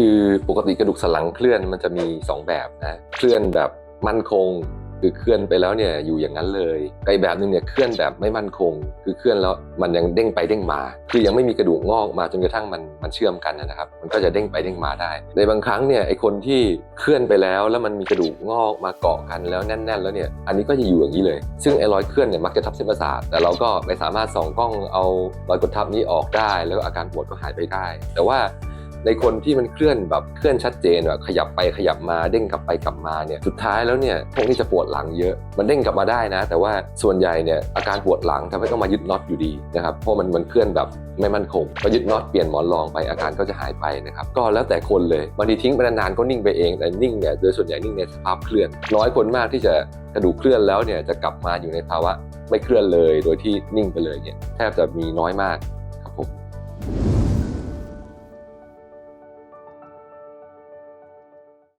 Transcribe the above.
คือปกติกระดูกสันหลังเคลื่อนมันจะมี 2 แบบนะเคลื่อนแบบมั่นคง คือเคลื่อนไปแล้วเนี่ยอยู่อย่างนั้นเลยกับอีกแบบหนึงเนี่ยเคลื่อนแบบไม่มั่นคง คือเคลื่อนแล้วมันยังเด้งไปเด้งมา คือยังไม่มีกระดูกงอกมาจนกระทั่งมันมันเชื่อมกันนะครับ มันก็จะเด้งไปเด้งมาได้ ในบางครั้งเนี่ยไอคนที่เคลื่อนไปแล้วแล้วมันมีกระดูกงอกมาเกาะกันแล้วแน่น ๆ แล้วเนี่ยอันนี้ก็จะอยู่อย่างนี้เลย ซึ่งไอรอยเคลื่อนเนี่ยมักจะทับเส้นประสาทแต่เราก็ไม่สามารถส่องกล้องเอารอยกดทับนี้ออกได้ แล้วอาการปวดก็หายไปได้ แต่ว่า ในคนที่มันเคลื่อนแบบเคลื่อนชัดเจนแบบขยับไปขยับมาเด้งกลับไปกลับมาเนี่ยสุดท้ายแล้วเนี่ยพวกนี้จะปวดหลังเยอะ มันเด้งกลับมาได้นะ แต่ว่าส่วนใหญ่เนี่ยอาการปวดหลังทำให้ต้องมายึดน็อตอยู่ดีนะครับเพราะมันมันเคลื่อนแบบไม่มั่นคงมายึดน็อตเปลี่ยนหมอนรองไปอาการก็จะหายไปนะครับก็แล้วแต่คนเลยบางทีทิ้งไปนานๆก็นิ่งไปเองแต่นิ่งเนี่ยโดยส่วนใหญ่นิ่งในสภาพเคลื่อน น้อยคนมากที่จะกระดูกเคลื่อนแล้วเนี่ยจะกลับมาอยู่ในภาวะไม่เคลื่อนเลย โดยที่นิ่งไปเลยเนี่ยแทบจะมีน้อยมาก